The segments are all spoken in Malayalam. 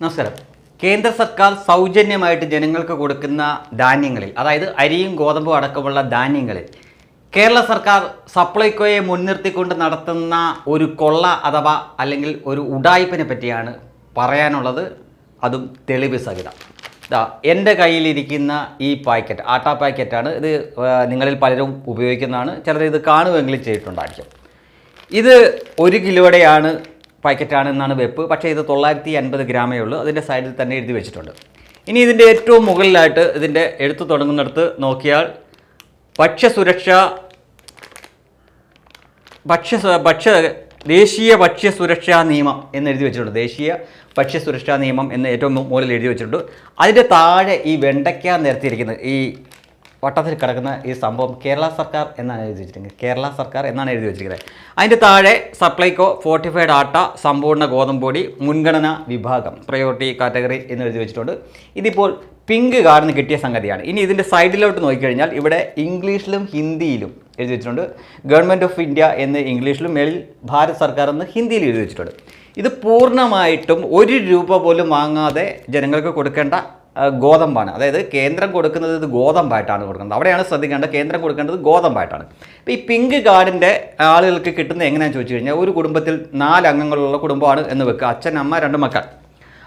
നമസ്കാരം. കേന്ദ്ര സർക്കാർ സൗജന്യമായിട്ട് ജനങ്ങൾക്ക് കൊടുക്കുന്ന ധാന്യങ്ങളിൽ അതായത് അരിയും ഗോതമ്പും അടക്കമുള്ള ധാന്യങ്ങളിൽ കേരള സർക്കാർ സപ്ലൈകോയെ മുൻനിർത്തിക്കൊണ്ട് നടത്തുന്ന ഒരു കൊള്ള അഥവാ അല്ലെങ്കിൽ ഒരു ഉഡായിപ്പിനെ പറ്റിയാണ് പറയാനുള്ളത്. അതും തെളിവ് സഹിതം. ഇതാ എന്റെ കയ്യിലിരിക്കുന്ന ഈ പാക്കറ്റ് ആട്ട പാക്കറ്റാണ്. ഇത് നിങ്ങളിൽ പലരും ഉപയോഗിക്കുന്നതാണ്. ചിലർ ഇത് കാണുമെങ്കിലും ചെയ്തിട്ടുണ്ടായിരിക്കും. ഇത് ഒരു കിലോയുടെയാണ് പാക്കറ്റാണ് എന്നാണ് വെപ്പ്. പക്ഷേ ഇത് തൊള്ളായിരത്തി അൻപത് ഗ്രാമേ ഉള്ളൂ. അതിന്റെ സൈഡിൽ തന്നെ എഴുതി വെച്ചിട്ടുണ്ട്. ഇനി ഇതിന്റെ ഏറ്റവും മുകളിലായിട്ട് ഇതിന്റെ എഴുത്ത് തുടങ്ങുന്നിടത്ത് നോക്കിയാൽ ഭക്ഷ്യസുരക്ഷ ഭക്ഷ്യ ഭക്ഷ്യ ദേശീയ ഭക്ഷ്യസുരക്ഷാ നിയമം എന്ന് എഴുതി വെച്ചിട്ടുണ്ട്. ദേശീയ ഭക്ഷ്യസുരക്ഷാ നിയമം എന്ന് ഏറ്റവും മുകളിൽ എഴുതി വെച്ചിട്ടുണ്ട്. അതിന്റെ താഴെ ഈ വെണ്ടയ്ക്ക നിരത്തിയിരിക്കുന്നത് ഈ വട്ടത്തിൽ കിടക്കുന്ന ഈ സംഭവം കേരള സർക്കാർ എന്നാണ് എഴുതി വെച്ചിരിക്കുന്നത്. കേരള സർക്കാർ എന്നാണ് എഴുതി വെച്ചിരിക്കുന്നത്. അതിന്റെ താഴെ സപ്ലൈകോ ഫോർട്ടിഫൈഡ് ആട്ട സമ്പൂർണ ഗോതമ്പൊടി മുൻഗണന വിഭാഗം പ്രയോറിറ്റി കാറ്റഗറി എന്ന് എഴുതി വെച്ചിട്ടുണ്ട്. ഇതിപ്പോൾ പിങ്ക് കാർഡിന് കിട്ടിയ സംഗതിയാണ്. ഇനി ഇതിന്റെ സൈഡിലോട്ട് നോക്കിക്കഴിഞ്ഞാൽ ഇവിടെ ഇംഗ്ലീഷിലും ഹിന്ദിയിലും എഴുതി വെച്ചിട്ടുണ്ട്. ഗവൺമെന്റ് ഓഫ് ഇന്ത്യ എന്ന് ഇംഗ്ലീഷിലും മേളിൽ ഭാരത് സർക്കാർ എന്ന് ഹിന്ദിയിൽ എഴുതി വെച്ചിട്ടുണ്ട്. ഇത് പൂർണമായിട്ടും ഒരു രൂപ പോലും വാങ്ങാതെ ജനങ്ങൾക്ക് കൊടുക്കേണ്ട ഗോതമ്പാണ്. അതായത് കേന്ദ്രം കൊടുക്കുന്നത് ഇത് ഗോതമ്പായിട്ടാണ് കൊടുക്കുന്നത്. അവിടെയാണ് ശ്രദ്ധിക്കേണ്ടത് കേന്ദ്രം കൊടുക്കേണ്ടത് ഗോതമ്പായിട്ടാണ്. ഇപ്പോൾ ഈ പിങ്ക് കാർഡിന്റെ ആളുകൾക്ക് കിട്ടുന്നത് എങ്ങനെയാണെന്ന് ചോദിച്ചു കഴിഞ്ഞാൽ ഒരു കുടുംബത്തിൽ നാല് അംഗങ്ങളുള്ള കുടുംബമാണ് എന്ന് വെക്കുക. അച്ഛൻ അമ്മ രണ്ട് മക്കൾ.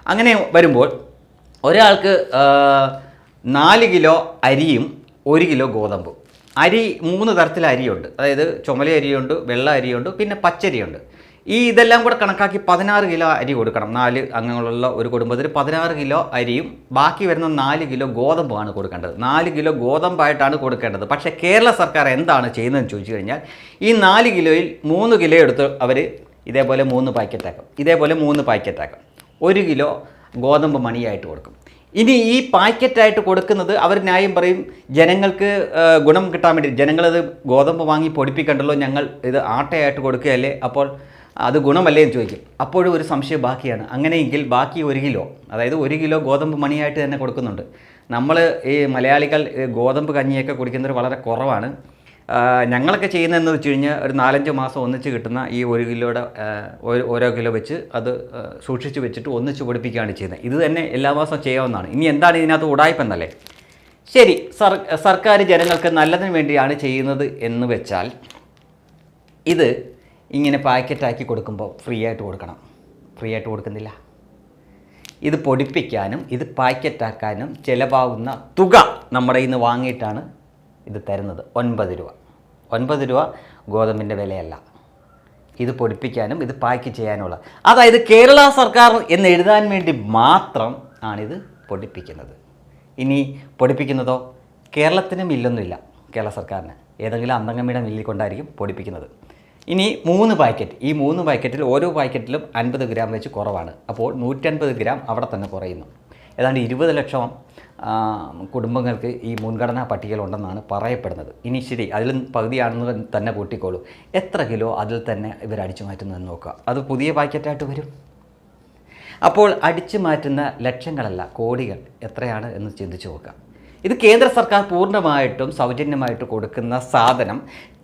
അങ്ങനെ വരുമ്പോൾ ഒരാൾക്ക് നാല് കിലോ അരിയും ഒരു കിലോ ഗോതമ്പും. അരി മൂന്ന് തരത്തിൽ അരിയുണ്ട് അതായത് ചുമല അരിയുണ്ട് വെള്ള അരിയുണ്ട് പിന്നെ പച്ചരിയുണ്ട്. ഈ ഇതെല്ലാം കൂടെ കണക്കാക്കി പതിനാറ് കിലോ അരി കൊടുക്കണം. നാല് അംഗങ്ങളുള്ള ഒരു കുടുംബത്തിൽ പതിനാറ് കിലോ അരിയും ബാക്കി വരുന്ന നാല് കിലോ ഗോതമ്പുമാണ് കൊടുക്കേണ്ടത്. നാല് കിലോ ഗോതമ്പായിട്ടാണ് കൊടുക്കേണ്ടത്. പക്ഷേ കേരള സർക്കാർ എന്താണ് ചെയ്യുന്നതെന്ന് ചോദിച്ചു കഴിഞ്ഞാൽ ഈ നാല് കിലോയിൽ മൂന്ന് കിലോ എടുത്ത് അവർ ഇതേപോലെ മൂന്ന് പാക്കറ്റാക്കും. ഇതേപോലെ മൂന്ന് പാക്കറ്റാക്കും. ഒരു കിലോ ഗോതമ്പ് മണിയായിട്ട് കൊടുക്കും. ഇനി ഈ പാക്കറ്റായിട്ട് കൊടുക്കുന്നത് അവർ ന്യായം പറയും ജനങ്ങൾക്ക് ഗുണം കിട്ടാൻ വേണ്ടി ജനങ്ങളത് ഗോതമ്പ് വാങ്ങി പൊടിപ്പിക്കണ്ടല്ലോ ഞങ്ങൾ ഇത് ആട്ടയായിട്ട് കൊടുക്കുകയല്ലേ? അപ്പോൾ അത് ഗുണമല്ലേ എന്ന് ചോദിക്കും. അപ്പോഴും ഒരു സംശയം ബാക്കിയാണ്. അങ്ങനെയെങ്കിൽ ബാക്കി ഒരു കിലോ അതായത് ഒരു കിലോ ഗോതമ്പ് മണിയായിട്ട് തന്നെ കൊടുക്കുന്നുണ്ട്. നമ്മൾ ഈ മലയാളികൾ ഗോതമ്പ് കഞ്ഞിയൊക്കെ കുടിക്കുന്നത് വളരെ കുറവാണ്. ഞങ്ങളൊക്കെ ചെയ്യുന്നതെന്ന് വെച്ച് കഴിഞ്ഞാൽ ഒരു നാലഞ്ച് മാസം ഒന്നിച്ച് കിട്ടുന്ന ഈ ഒരു കിലോയുടെ ഓരോ- കിലോ വെച്ച് അത് സൂക്ഷിച്ച് വെച്ചിട്ട് ഒന്നിച്ച് പൊടിപ്പിക്കുകയാണ് ചെയ്യുന്നത്. ഇത് തന്നെ എല്ലാ മാസവും ചെയ്യാവുന്നതാണ്. ഇനി എന്താണ് ഇതിനകത്ത് ഉടായ്പെന്നല്ലേ ശരി സർ സർക്കാർ ജനങ്ങൾക്ക് നല്ലതിന് വേണ്ടിയാണ് ചെയ്യുന്നത് എന്ന് വെച്ചാൽ ഇത് ഇങ്ങനെ പാക്കറ്റാക്കി കൊടുക്കുമ്പോൾ ഫ്രീ ആയിട്ട് കൊടുക്കണം. ഫ്രീ ആയിട്ട് കൊടുക്കുന്നില്ല. ഇത് പൊടിപ്പിക്കാനും ഇത് പാക്കറ്റാക്കാനും ചിലവാകുന്ന തുക നമ്മുടെ ഇന്ന് വാങ്ങിയിട്ടാണ് ഇത് തരുന്നത്. ഒൻപത് രൂപ. ഒൻപത് രൂപ ഗോതമ്പിന്റെ വിലയല്ല. ഇത് പൊടിപ്പിക്കാനും ഇത് പാക്ക് ചെയ്യാനുമുള്ള. അതായത് കേരള സർക്കാർ എന്ന് എഴുതാൻ വേണ്ടി മാത്രം ആണിത് പൊടിപ്പിക്കുന്നത്. ഇനി പൊടിപ്പിക്കുന്നതോ? കേരളത്തിന് മില്ലൊന്നുമില്ല. കേരള സർക്കാരിന്. ഏതെങ്കിലും അന്തംഗമിയുടെ മില്ലിൽ കൊണ്ടായിരിക്കും പൊടിപ്പിക്കുന്നത്. ഇനി മൂന്ന് പാക്കറ്റ് ഈ മൂന്ന് പാക്കറ്റിൽ ഓരോ പാക്കറ്റിലും അൻപത് ഗ്രാം വെച്ച് കുറവാണ്. അപ്പോൾ നൂറ്റൻപത് ഗ്രാം അവിടെ തന്നെ കുറയുന്നു. ഏതാണ്ട് ഇരുപത് ലക്ഷം കുടുംബങ്ങൾക്ക് ഈ മുൻഗണനാ പട്ടികയിലുണ്ടെന്നാണ് പറയപ്പെടുന്നത്. ഇനി ശരി അതിൽ പകുതിയാണെന്ന് തന്നെ കൂട്ടിക്കോളൂ. എത്ര കിലോ അതിൽ തന്നെ ഇവർ അടിച്ചു മാറ്റുന്നതെന്ന് നോക്കുക. അത് പുതിയ പാക്കറ്റായിട്ട് വരും. അപ്പോൾ അടിച്ചു മാറ്റുന്ന ലക്ഷങ്ങളല്ല കോടികൾ എത്രയാണ് എന്ന് ചിന്തിച്ചു നോക്കുക. ഇത് കേന്ദ്ര സർക്കാർ പൂർണമായിട്ടും സൗജന്യമായിട്ട് കൊടുക്കുന്ന സാധനം.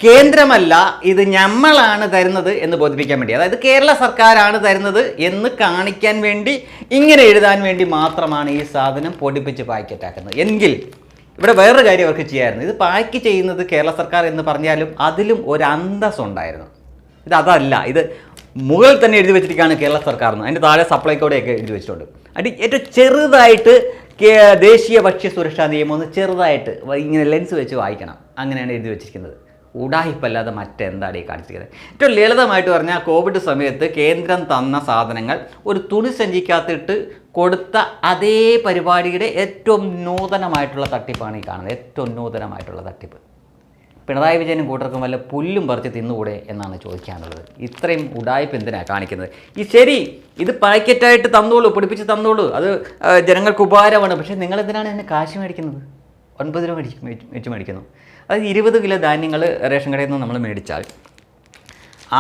കേന്ദ്രമല്ല ഇത് ഞമ്മളാണ് തരുന്നത് എന്ന് ബോധിപ്പിക്കാൻ വേണ്ടി. അതായത് കേരള സർക്കാരാണ് തരുന്നത് എന്ന് കാണിക്കാൻ വേണ്ടി ഇങ്ങനെ എഴുതാൻ വേണ്ടി മാത്രമാണ് ഈ സാധനം പൊടിപ്പിച്ച് പാക്കറ്റാക്കുന്നത്. എങ്കിൽ ഇവിടെ വേറൊരു കാര്യം അവർക്ക് ചെയ്യാമായിരുന്നു ഇത് പാക്ക് ചെയ്യുന്നത് കേരള സർക്കാർ എന്ന് പറഞ്ഞാലും അതിലും ഒരു അന്തസ് ഉണ്ടായിരുന്നു ഇത് അതല്ല ഇത് മുകളിൽ തന്നെ എഴുതി വെച്ചിരിക്കുകയാണ് കേരള സർക്കാർ എന്ന്. അതിന്റെ താഴെ സപ്ലൈക്കോടെയൊക്കെ എഴുതി വെച്ചിട്ടുണ്ട്. അത് ഏറ്റവും ചെറുതായിട്ട് ദേശീയ ഭക്ഷ്യ സുരക്ഷാ നിയമം ഒന്ന് ചെറുതായിട്ട് ഇങ്ങനെ ലെൻസ് വെച്ച് വായിക്കണം. അങ്ങനെയാണ് എഴുതി വെച്ചിരിക്കുന്നത്. ഉടായിപ്പല്ലാതെ മറ്റെന്താണ് ഈ കാണിച്ചിരിക്കുന്നത്? ഏറ്റവും ലളിതമായിട്ട് പറഞ്ഞാൽ കോവിഡ് സമയത്ത് കേന്ദ്രം തന്ന സാധനങ്ങൾ ഒരു തുണി സഞ്ചിക്കകത്തിട്ട് കൊടുത്ത അതേ പരിപാടിയുടെ ഏറ്റവും നൂതനമായിട്ടുള്ള തട്ടിപ്പാണ് ഈ കാണുന്നത്. ഏറ്റവും നൂതനമായിട്ടുള്ള തട്ടിപ്പ്. പിണറായി വിജയനും കൂട്ടർക്കും വല്ല പുല്ലും പറിച്ച് തിന്നുകൂടെ എന്നാണ് ചോദിക്കാനുള്ളത്. ഇത്രയും ഉടായ്പ എന്തിനാണ് കാണിക്കുന്നത്? ഈ ശരി ഇത് പാക്കറ്റായിട്ട് തന്നോളൂ പിടിപ്പിച്ച് തന്നോളൂ. അത് ജനങ്ങൾക്ക് ഉപകാരമാണ്. പക്ഷേ നിങ്ങൾ എന്തിനാണ് എന്നെ കാശ് മേടിക്കുന്നത്? ഒൻപത് രൂപ മേടിച്ച് മേടിച്ച് മേടിക്കുന്നു. അത് ഇരുപത് കിലോ ധാന്യങ്ങൾ റേഷൻ കടയിൽ നിന്ന് നമ്മൾ മേടിച്ചാൽ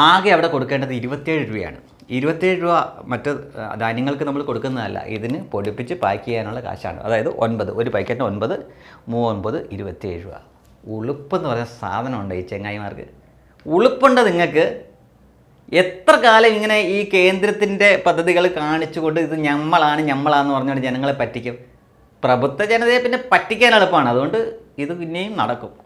ആകെ അവിടെ കൊടുക്കേണ്ടത് ഇരുപത്തേഴ് രൂപയാണ്. ഇരുപത്തേഴ് രൂപ മറ്റ് ധാന്യങ്ങൾക്ക് നമ്മൾ കൊടുക്കുന്നതല്ല. ഇതിന് പൊടിപ്പിച്ച് പാക്ക് ചെയ്യാനുള്ള കാശാണ്. അതായത് ഒൻപത് ഒരു പാക്കറ്റിന് ഒൻപത് മൂവൊൻപത് ഇരുപത്തേഴ് രൂപ. ഉളുപ്പെന്ന് പറയുന്ന സാധനമുണ്ട് ഈ ചെങ്ങായിമാർക്ക്. ഉളുപ്പുണ്ട് നിങ്ങൾക്ക്. എത്ര കാലം ഇങ്ങനെ ഈ കേന്ദ്രത്തിന്റെ പദ്ധതികൾ കാണിച്ചുകൊണ്ട് ഇത് ഞമ്മളാണ് ഞമ്മളാന്ന് പറഞ്ഞുകൊണ്ട് ജനങ്ങളെ പറ്റിക്കും? പ്രബുദ്ധ ജനതയെ പിന്നെ പറ്റിക്കാൻ എളുപ്പമാണ്. അതുകൊണ്ട് ഇത് പിന്നെയും നടക്കും.